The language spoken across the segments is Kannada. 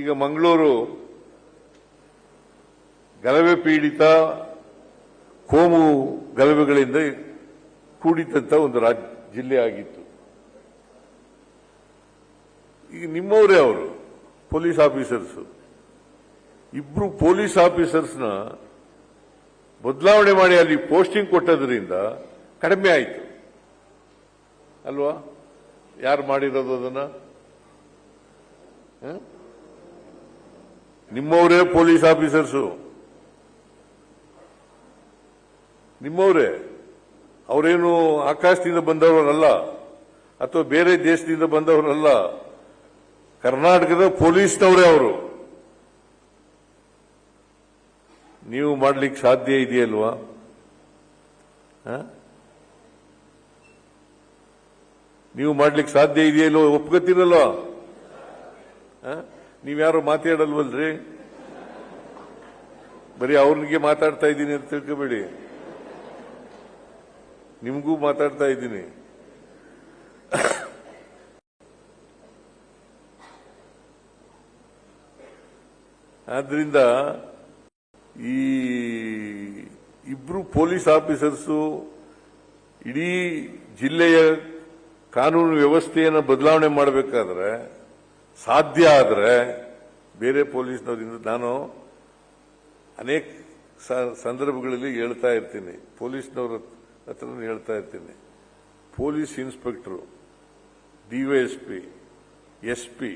ಈಗ ಮಂಗಳೂರು ಗಲಭೆ ಪೀಡಿತ, ಕೋಮು ಗಲಭೆಗಳಿಂದ ಕೂಡಿದಂತ ಒಂದು ರಾಜ್ಯ ಜಿಲ್ಲೆ ಆಗಿತ್ತು. ಈಗ ನಿಮ್ಮವರೇ ಅವರು, ಪೊಲೀಸ್ ಆಫೀಸರ್ಸ್. ಇಬ್ರು ಪೊಲೀಸ್ ಆಫೀಸರ್ಸ್ನ ಬದಲಾವಣೆ ಮಾಡಿ ಅಲ್ಲಿ ಪೋಸ್ಟಿಂಗ್ ಕೊಟ್ಟದ್ರಿಂದ ಕಡಿಮೆ ಆಯಿತು. ಅಲ್ವಾ? ಯಾರು ಮಾಡಿರೋದು ಅದನ್ನ? ನಿಮ್ಮವರೇ ಪೊಲೀಸ್ ಆಫೀಸರ್ಸು. ನಿಮ್ಮವರೇ. ಅವರೇನು ಆಕಾಶದಿಂದ ಬಂದವರಲ್ಲ ಅಥವಾ ಬೇರೆ ದೇಶದಿಂದ ಬಂದವರಲ್ಲ. ಕರ್ನಾಟಕದ ಪೊಲೀಸ್ನವರೇ ಅವರು. ನೀವು ಮಾಡ್ಲಿಕ್ಕೆ ಸಾಧ್ಯ ಇದೆಯಲ್ವಾ? ನೀವು ಮಾಡ್ಲಿಕ್ಕೆ ಸಾಧ್ಯ ಇದೆಯಲ್ವ ಒಪ್ಕೋತೀರಲ್ವಾ? ನೀವ್ಯಾರು ಮಾತಾಡಲ್ವಲ್ರಿ? ಬರೀ ಅವ್ರಿಗೆ ಮಾತಾಡ್ತಾ ಇದ್ದೀನಿ ಅಂತ ತಿಳ್ಕೊಬೇಡಿ. ನಿಮಗೂ ಮಾತಾಡ್ತಾ ಇದ್ದೀನಿ. ಆದ್ರಿಂದ ಈ ಇಬ್ರು ಪೊಲೀಸ್ ಆಫೀಸರ್ಸು ಇಡೀ ಜಿಲ್ಲೆಯ ಕಾನೂನು ವ್ಯವಸ್ಥೆಯನ್ನು ಬದಲಾವಣೆ ಮಾಡಬೇಕಾದ್ರೆ ಸಾಧ್ಯ ಆದರೆ ಬೇರೆ ಪೊಲೀಸ್ನವರಿಂದ ನಾನು ಅನೇಕ ಸಂದರ್ಭಗಳಲ್ಲಿ ಹೇಳ್ತಾ ಇರ್ತೀನಿ. ಪೊಲೀಸ್ನವ್ರ ಹತ್ರ ಹೇಳ್ತಾ ಇರ್ತೀನಿ. Police inspector DYSP S P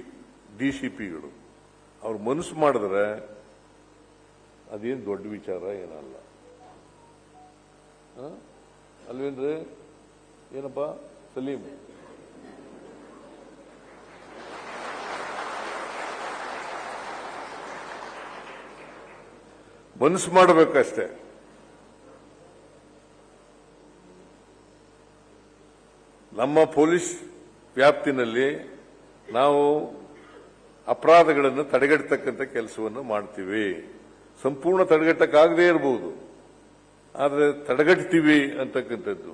D C ಪಿಗಳು, ಅವ್ರು ಮನಸ್ಸು ಮಾಡಿದ್ರೆ ಅದೇನು ದೊಡ್ಡ ವಿಚಾರ ಏನಲ್ಲ? ಅಲ್ವೇನ್ರಿ? ಏನಪ್ಪ? ಸಲೀಂ ಮನಸ್ಸು ಮಾಡಬೇಕಷ್ಟೆ. ನಮ್ಮ ಪೊಲೀಸ್ ವ್ಯಾಪ್ತಿನಲ್ಲಿ ನಾವು ಅಪರಾಧಗಳನ್ನು ತಡೆಗಟ್ಟತಕ್ಕಂಥ ಕೆಲಸವನ್ನು ಮಾಡ್ತೀವಿ. ಸಂಪೂರ್ಣ ತಡೆಗಟ್ಟಕ್ಕಾಗದೇ ಇರಬಹುದು ಆದರೆ ತಡೆಗಟ್ತೀವಿ ಅಂತಕ್ಕಂಥದ್ದು.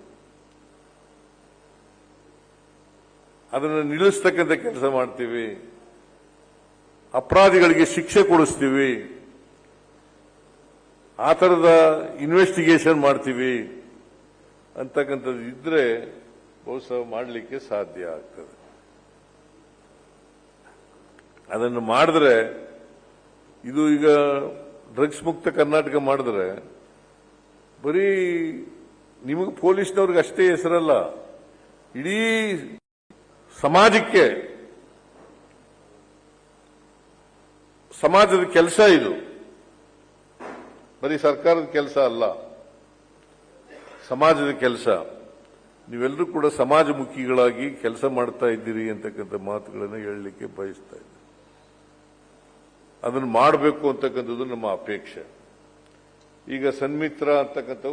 ಅದನ್ನು ನಿಲ್ಲಿಸ್ತಕ್ಕಂಥ ಕೆಲಸ ಮಾಡ್ತೀವಿ. ಅಪರಾಧಿಗಳಿಗೆ ಶಿಕ್ಷೆ ಕೊಡಿಸ್ತೀವಿ. ಆ ಥರದ ಇನ್ವೆಸ್ಟಿಗೇಷನ್ ಮಾಡ್ತೀವಿ ಅಂತಕ್ಕಂಥದ್ದು ಇದ್ರೆ ಬಹುಶಃ ಮಾಡಲಿಕ್ಕೆ ಸಾಧ್ಯ ಆಗ್ತದೆ. ಅದನ್ನು ಮಾಡಿದ್ರೆ ಇದು ಈಗ ಡ್ರಗ್ಸ್ ಮುಕ್ತ ಕರ್ನಾಟಕ ಮಾಡಿದ್ರೆ ಬರೀ ನಿಮಗೆ ಪೊಲೀಸ್ನವ್ರಿಗೆ ಅಷ್ಟೇ ಹೆಸರಲ್ಲ, ಇಡೀ ಸಮಾಜಕ್ಕೆ, ಸಮಾಜದ ಕೆಲಸ ಇದು. ಬರೀ ಸರ್ಕಾರದ ಕೆಲಸ ಅಲ್ಲ, ಸಮಾಜದ ಕೆಲಸ. ನೀವೆಲ್ಲರೂ ಕೂಡ ಸಮಾಜಮುಖಿಗಳಾಗಿ ಕೆಲಸ ಮಾಡ್ತಾ ಇದ್ದೀರಿ ಅಂತಕ್ಕಂಥ ಮಾತುಗಳನ್ನು ಹೇಳಲಿಕ್ಕೆ ಬಯಸ್ತಾ ಇದ್ದೀನಿ ಅದನ್ನು ಮಾಡಬೇಕು ಅಂತಕ್ಕಂಥದ್ದು ನಮ್ಮ ಅಪೇಕ್ಷೆ. ಈಗ ಸನ್ಮಿತ್ರ ಅಂತಕ್ಕಂಥ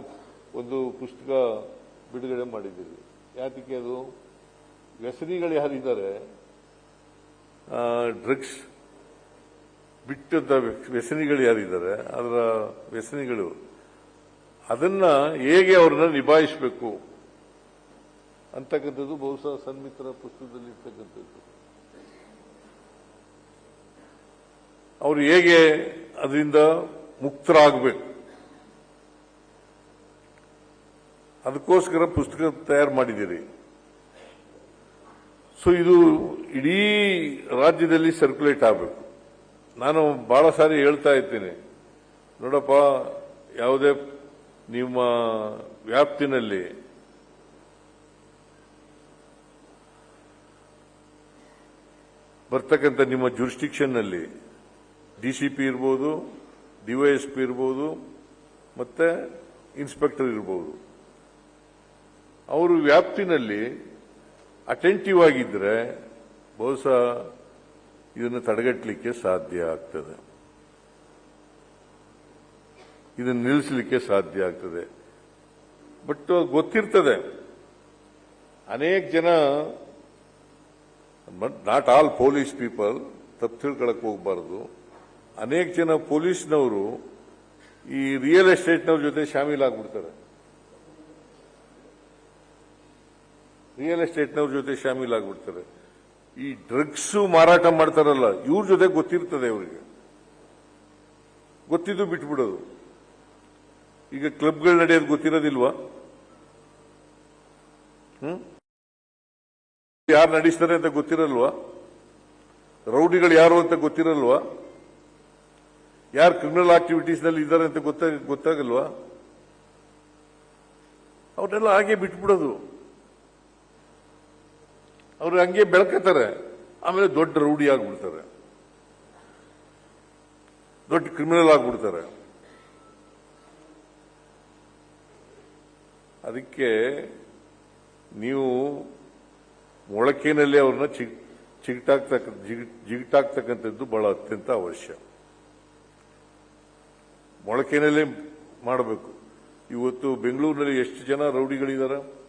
ಒಂದು ಪುಸ್ತಕ ಬಿಡುಗಡೆ ಮಾಡಿದ್ದೀರಿ ಯಾತಕ್ಕೆ ಅದು? ವ್ಯಸನಿಗಳು ಯಾರಿದ್ದಾರೆ? ಡ್ರಗ್ಸ್ ಬಿಟ್ಟದ ವ್ಯಸನಿಗಳು ಯಾರಿದ್ದಾರೆ? ಅದರ ವ್ಯಸನಿಗಳು. ಅದನ್ನ ಹೇಗೆ ಅವ್ರನ್ನ ನಿಭಾಯಿಸಬೇಕು? ಅಂತಕ್ಕಂಥದ್ದು ಬಹುಶಃ ಸನ್ಮಿತ್ರ ಪುಸ್ತಕದಲ್ಲಿ ಇರ್ತಕ್ಕಂಥದ್ದು ಅವರು ಹೇಗೆ ಅದರಿಂದ ಮುಕ್ತರಾಗಬೇಕು? ಅದಕ್ಕೋಸ್ಕರ ಪುಸ್ತಕ ತಯಾರು ಮಾಡಿದ್ದೀರಿ. ಸೊ ಇದು ಇಡೀ ರಾಜ್ಯದಲ್ಲಿ ಸರ್ಕ್ಯುಲೇಟ್ ಆಗಬೇಕು. ನಾನು ಬಹಳ ಸಾರಿ ಹೇಳ್ತಾ ಇದ್ದೀನಿ. ನೋಡಪ್ಪ, ಯಾವುದೇ ನಿಮ್ಮ ವ್ಯಾಪ್ತಿನಲ್ಲಿ ಬರ್ತಕ್ಕಂಥ ನಿಮ್ಮ ಜುರಿಸ್ಟಿಕ್ಷನ್ನಲ್ಲಿ ಪಿ ಇರ್ಬೋದು ಡಿವೈಎಸ್ಪಿ ಇರ್ಬೋದು, ಮತ್ತೆ ಇನ್ಸ್ಪೆಕ್ಟರ್ ಇರ್ಬೋದು. ಅವರು ವ್ಯಾಪ್ತಿನಲ್ಲಿ ಅಟೆಂಟಿವ್ ಆಗಿದ್ರೆ ಬಹುಶಃ ಇದನ್ನು ತಡೆಗಟ್ಟಲಿಕ್ಕೆ ಸಾಧ್ಯ ಆಗ್ತದೆ. ಇದನ್ನು ನಿಲ್ಲಿಸಲಿಕ್ಕೆ ಸಾಧ್ಯ ಆಗ್ತದೆ. ಬಟ್ ಗೊತ್ತಿರ್ತದೆ. ಅನೇಕ ಜನ ನಾಟ್ ಆಲ್ ಪೊಲೀಸ್ ಪೀಪಲ್ ತಪ್ಪು ತಿಳ್ಕೊಳಕ್ ಹೋಗಬಾರದು. ಅನೇಕ ಜನ ಪೊಲೀಸ್ನವರು ಈ ರಿಯಲ್ ಎಸ್ಟೇಟ್ನವ್ರ ಜೊತೆ ಶಾಮೀಲಾಗ್ಬಿಡ್ತಾರೆ ರಿಯಲ್ ಎಸ್ಟೇಟ್ನವ್ರ ಜೊತೆ ಶಾಮೀಲಾಗ್ಬಿಡ್ತಾರೆ ಈ ಡ್ರಗ್ಸ್ ಮಾರಾಟ ಮಾಡ್ತಾರಲ್ಲ, ಇವ್ರ ಜೊತೆ ಗೊತ್ತಿರ್ತದೆ ಅವರಿಗೆ. ಗೊತ್ತಿದ್ದು ಬಿಟ್ಬಿಡೋದು. ಈಗ ಕ್ಲಬ್ಗಳು ನಡೆಯೋದು ಗೊತ್ತಿರೋದಿಲ್ವಾ? ಹ್ಮ್? ಯಾರು ನಡೆಸ್ತಾರೆ ಅಂತ ಗೊತ್ತಿರಲ್ವಾ? ರೌಡಿಗಳು ಯಾರು ಅಂತ ಗೊತ್ತಿರಲ್ವಾ? ಯಾರು ಕ್ರಿಮಿನಲ್ ಆಕ್ಟಿವಿಟೀಸ್ನಲ್ಲಿ ಇದ್ದಾರೆ ಅಂತ ಗೊತ್ತಾಗ ಗೊತ್ತಾಗಲ್ವಾ? ಅವ್ರನ್ನೆಲ್ಲ ಹಾಗೆ ಬಿಟ್ಬಿಡೋದು. ಅವ್ರು ಹಂಗೆ ಬೆಳ್ಕತಾರೆ. ಆಮೇಲೆ ದೊಡ್ಡ ರೌಡಿ ಆಗ್ಬಿಡ್ತಾರೆ. ದೊಡ್ಡ ಕ್ರಿಮಿನಲ್ ಆಗ್ಬಿಡ್ತಾರೆ. ಅದಕ್ಕೆ ನೀವು ಮೊಳಕೆನಲ್ಲಿ ಅವ್ರನ್ನ ಚಿಗ್, ಚಿಗಟಾಕ್ತಕ್ಕ, ಜಿಗ್- ಜಿಗಟಾಕ್ತಕ್ಕಂಥದ್ದು ಬಹಳ ಅತ್ಯಂತ ಅವಶ್ಯ. ಮೊಳಕೆನಲ್ಲೇ ಮಾಡಬೇಕು. ಇವತ್ತು ಬೆಂಗಳೂರಿನಲ್ಲಿ ಎಷ್ಟು ಜನ ರೌಡಿಗಳಿದ್ದಾರೆ